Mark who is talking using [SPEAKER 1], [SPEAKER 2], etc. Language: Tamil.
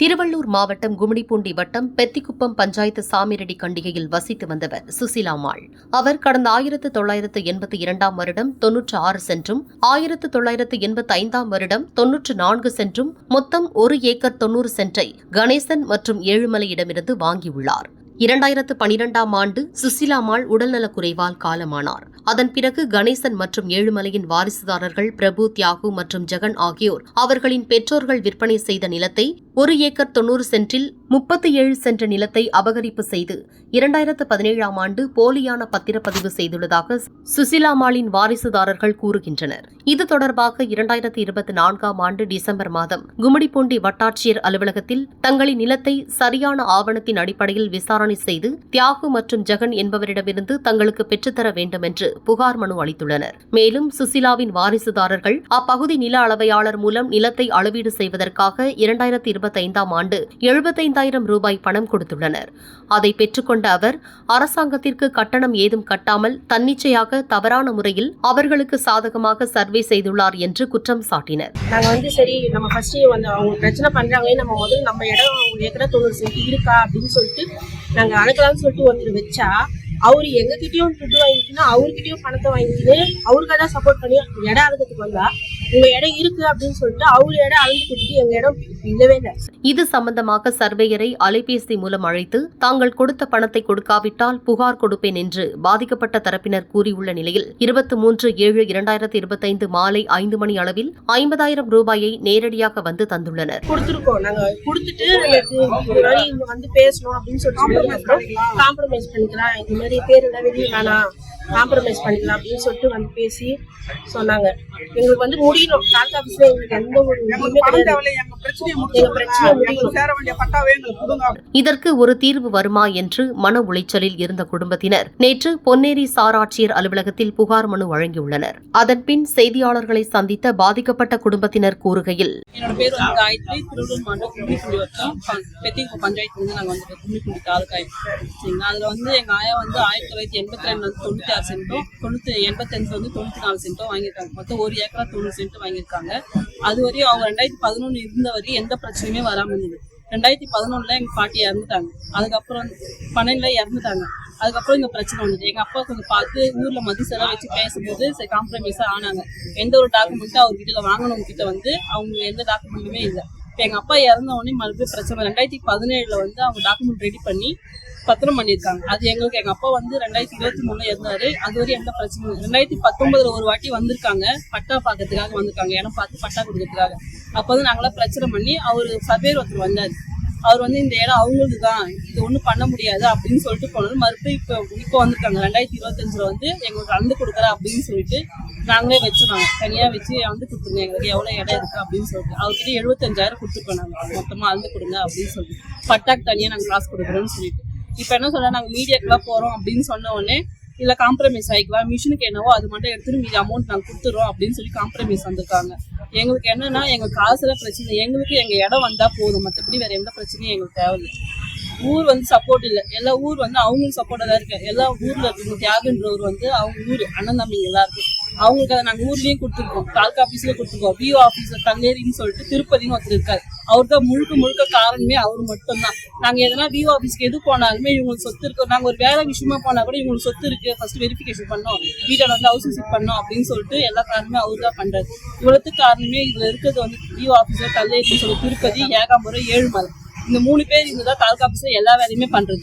[SPEAKER 1] திருவள்ளூர் மாவட்டம் கும்மிடிப்பூண்டி வட்டம் பெத்திக்குப்பம் பஞ்சாயத்து சாமிரெடி கண்டிகையில் வசித்து வந்தவர் சுசிலாமாள் அவர் கடந்த ஆயிரத்து தொள்ளாயிரத்து எண்பத்தி இரண்டாம் வருடம் தொன்னூற்று ஆறு சென்றும் ஆயிரத்து தொள்ளாயிரத்து எண்பத்தி ஐந்தாம் வருடம் தொன்னூற்று நான்கு சென்றும் மொத்தம் ஒரு ஏக்கர் தொன்னூறு சென்றை கணேசன் மற்றும் ஏழுமலையிடமிருந்து வாங்கியுள்ளார். இரண்டாயிரத்து பனிரெண்டாம் ஆண்டு சுசிலாமாள் உடல்நலக்குறைவால் காலமானார். அதன் பிறகு கணேசன் மற்றும் ஏழுமலையின் வாரிசுதாரர்கள் பிரபு தியாகு மற்றும் ஜெகன் ஆகியோர் அவர்களின் பெற்றோர்கள் விற்பனை செய்த நிலத்தை ஒரு ஏக்கர் தொன்னூறு சென்டில் முப்பத்தி ஏழு சென்ற நிலத்தை அபகரிப்பு செய்து இரண்டாயிரத்து பதினேழாம் ஆண்டு போலியான பத்திரப்பதிவு செய்துள்ளதாக சுசிலாமாலின் வாரிசுதாரர்கள் கூறுகின்றனர். இது தொடர்பாக இரண்டாயிரத்து இருபத்தி நான்காம் ஆண்டு டிசம்பர் மாதம் கும்மிடிப்பூண்டி வட்டாட்சியர் அலுவலகத்தில் தங்களின் நிலத்தை சரியான ஆவணத்தின் அடிப்படையில் விசாரணை செய்து தியாகு மற்றும் ஜெகன் என்பவரிடமிருந்து தங்களுக்கு பெற்றுத்தர வேண்டும் என்று புகார் மனு அளித்துள்ளனர். மேலும் சுசிலாவின் வாரிசுதாரர்கள் அப்பகுதி நில அளவையாளர் மூலம் நிலத்தை அளவீடு செய்வதற்காக இரண்டாயிரத்தி இருபத்தி ஐந்தாம் ஆண்டு ஐந்தாயிரம் ரூபாய் பணம் கொடுத்துள்ளனர். அதை பெற்றுக்கொண்ட அவர் அரசாங்கத்திற்கு கட்டணம் ஏதும் கட்டாமல் தன்னிச்சையாக தவறான முறையில் அவர்களுக்கு சாதகமாக சர்வே செய்துள்ளார் என்று குற்றம் சாட்டினர்.
[SPEAKER 2] நாங்கள் வந்து சரி நம்ம ஃபர்ஸ்ட் வந்து அவங்க பிரச்சனை பண்றாங்களே நம்ம முதல்ல நம்ம இடம் அவங்க ஏக்கரா தொண்ணூறு சென்ட் இருக்கா அப்படின்னு சொல்லிட்டு நாங்கள் அணுக்கலாம்னு சொல்லிட்டு ஒருத்தர் வச்சா அவர் எங்ககிட்டயும் துட்டு வாங்கிக்கினா அவர்கிட்டயும் பணத்தை வாங்கிக்கிட்டு அவருக்காக தான் சப்போர்ட் பண்ணி இடம் அழுகிறதுக்கு வந்தா உங்க இடம் இருக்கு அப்படின்னு சொல்லிட்டு அவர் இடம் அளந்து கொடுத்துட்டு எங்க இடம்
[SPEAKER 1] இது சம்பந்தமாக சர்வேயரை அலைபேசி மூலம் அழைத்து தாங்கள் கொடுத்த பணத்தை கொடுக்காவிட்டால் புகார் கொடுப்பேன் என்று பாதிக்கப்பட்ட தரப்பினர் கூறியுள்ள நிலையில் இருபத்தி மூன்று ஏழு இரண்டாயிரத்தி இருபத்தைந்து மாலை ஐந்து மணி அளவில் ஐம்பதாயிரம் ரூபாயை நேரடியாக வந்து தந்துள்ளனர்.
[SPEAKER 2] கொடுத்துருக்கோம். நாங்க கொடுத்துட்டு வந்து பேசணும் அப்படின்னு சொல்லிட்டு காம்ப்ரமைஸ் பண்ணிக்கலாம். இந்த மாதிரி பேர் வெளியே வேணாம். காம்ப்ரமைஸ் பண்ணிக்கலாம் அப்படின்னு சொல்லிட்டு வந்து பேசி சொன்னாங்க. எங்களுக்கு வந்து முடியணும். தாலுகா ஆஃபீஸ்ல எங்களுக்கு எந்த ஒரு
[SPEAKER 3] எங்க
[SPEAKER 2] எங்க
[SPEAKER 1] இதற்கு ஒரு தீர்வு வருமா என்று மன உளைச்சலில் இருந்த குடும்பத்தினர் நேற்று பொன்னேரி சாராட்சியர் அலுவலகத்தில் புகார் மனு வழங்கியுள்ளனர். அதன்பின் செய்தியாளர்களை சந்தித்த பாதிக்கப்பட்ட குடும்பத்தினர் கூறுகையில்
[SPEAKER 4] என்னோட பேர் வந்து காயத்ரி. திருவள்ளூர் மாவட்டம் கும்மிக்குண்டி வட்டம். பெத்திங்க பஞ்சாயத்து வந்து நாங்கள் வந்து கும்மிக்குண்டி தாலுக்கா சரிங்களா? அதில் வந்து எங்கள் ஆயா வந்து ஆயிரத்தி தொள்ளாயிரத்தி எண்பத்தி ரெண்டு வந்து ஆறு சென்ட்டும் தொண்ணூற்றி எண்பத்தஞ்சு வந்து தொண்ணூற்றி நாலு சென்ட்டும் வாங்கியிருக்காங்க. மொத்தம் ஒரு ஏக்கரா தொண்ணூறு சென்ட் வாங்கியிருக்காங்க. அது வரையும் அவங்க ரெண்டாயிரத்தி பதினொன்று இருந்த வரையும் எந்த பிரச்சனையுமே வராமல் இருந்தது. ரெண்டாயிரத்தி பதினொன்றில் எங்கள் பாட்டி இறந்துட்டாங்க. அதுக்கப்புறம் பன்னெண்டுல இறந்துட்டாங்க. அதுக்கப்புறம் இந்த பிரச்சனை வந்தது எங்கள் அப்பா கொஞ்சம் பார்த்து ஊரில் மதிசெல்லாம் வச்சு பேசும்போது சரி காம்ப்ரமைஸாக ஆனாங்க. எந்த ஒரு டாக்குமெண்ட்டும் அவர் கிட்ட வாங்கினவங்க கிட்ட வந்து அவங்க எந்த டாக்குமெண்ட்டுமே இல்லை. இப்போ எங்கள் அப்பா இறந்த உடனே மறுபடியும் பிரச்சனை. ரெண்டாயிரத்தி பதினேழில் வந்து அவங்க டாக்குமெண்ட் ரெடி பண்ணி பத்திரம் பண்ணியிருக்காங்க. அது எங்களுக்கு எங்கள் அப்பா வந்து ரெண்டாயிரத்தி இருபத்தி மூணில் இருந்தார் அது வரையும் எந்த பிரச்சனையும் ரெண்டாயிரத்தி பத்தொன்பதில் ஒரு வாட்டி வந்திருக்காங்க. பட்டா பார்க்கறதுக்காக வந்திருக்காங்க. இடம் பார்த்து பட்டா கொடுக்கறதுக்காக. அப்போ வந்து நாங்களாம் பிரச்சனை பண்ணி அவர் சபேர் ஒருத்தர் வந்தார். அவர் வந்து இந்த இடம் அவங்களுக்கு தான் இது ஒன்றும் பண்ண முடியாது அப்படின்னு சொல்லிட்டு போனது. மறுபடியும் இப்போ இப்போ வந்திருக்காங்க. ரெண்டாயிரத்தி இருபத்தஞ்சில் வந்து எங்களுக்கு கலந்து கொடுக்குற அப்படின்னு சொல்லிட்டு நாங்களே வச்சுருவோம் தனியாக வச்சு வந்து கொடுத்துருங்க. எங்களுக்கு எவ்வளோ இடம் இருக்குது அப்படின்னு சொல்லிட்டு. அவர்கிட்ட எழுபத்தஞ்சாயிரம் கொடுத்துருக்கோம் நாங்கள் மொத்தமாக அளந்து கொடுங்க அப்படின்னு சொல்லிட்டு. பட்டாக்கு தனியாக நாங்கள் காசு கொடுக்குறோன்னு சொல்லிட்டு. இப்போ என்ன சொல்ல நாங்கள் மீடியாக்கெலாம் போகிறோம் அப்படின்னு சொன்ன உடனே இல்லை காம்ப்ரமைஸ் ஆகிக்கலாம் மிஷினுக்கு என்னவோ அது மட்டும் எடுத்துட்டு மீதி அமௌண்ட் நாங்கள் கொடுத்துறோம் அப்படின்னு சொல்லி காம்ப்ரமைஸ் வந்திருக்காங்க. எங்களுக்கு என்னன்னா எங்க காசுல பிரச்சனை எங்களுக்கு எங்க இடம் வந்தா போதும். மற்றபடி வேற எந்த பிரச்சனையும் எங்களுக்கு தேவையில்லை. ஊர் வந்து சப்போர்ட் இல்லை. எல்லா ஊர் வந்து அவங்களுக்கு சப்போர்ட்டாக தான் இருக்கு. எல்லா ஊரில் இருக்கவங்க தியாகன்றவர் வந்து அவங்க ஊர் அண்ணன் தம்பிங்க எல்லாருக்கும். அவங்களுக்கு அதை நாங்கள் ஊர்லேயும் கொடுத்துருக்கோம். தாலுக்கா ஆஃபீஸில் கொடுத்துருக்கோம். விஓ ஆஃபீஸர் கல்லேரின்னு சொல்லிட்டு திருப்பதின்னு ஒருத்தர் இருக்காரு. அவர் தான் முழுக்க முழுக்க காரணமே அவர் மட்டும்தான். நாங்கள் எதனா விஓ ஆஃபீஸ்க்கு எது போனாலுமே இவங்களுக்கு சொத்து இருக்கு. நாங்கள் ஒரு வேலை விஷயமா போனா கூட இவங்களுக்கு சொத்து இருக்கு. ஃபர்ஸ்ட் வெரிஃபிகேஷன் பண்ணோம். வீட்டை வந்து ஹவுஸ் விசிட் பண்ணோம் அப்படின்னு சொல்லிட்டு எல்லா காரணமே அவர் தான் பண்றாரு. இவ்வளோத்துக்கு காரணமே இதில் இருக்கிறது வந்து விஓ ஆஃபீஸர் கல்லேரின்னு சொல்லி திருப்பதி ஏகாம்பரம் ஏழுமலை. இந்த மூணு பேர் இருந்துதான் தாலுக்கா ஆஃபீஸில் எல்லா வேலையுமே பண்றது.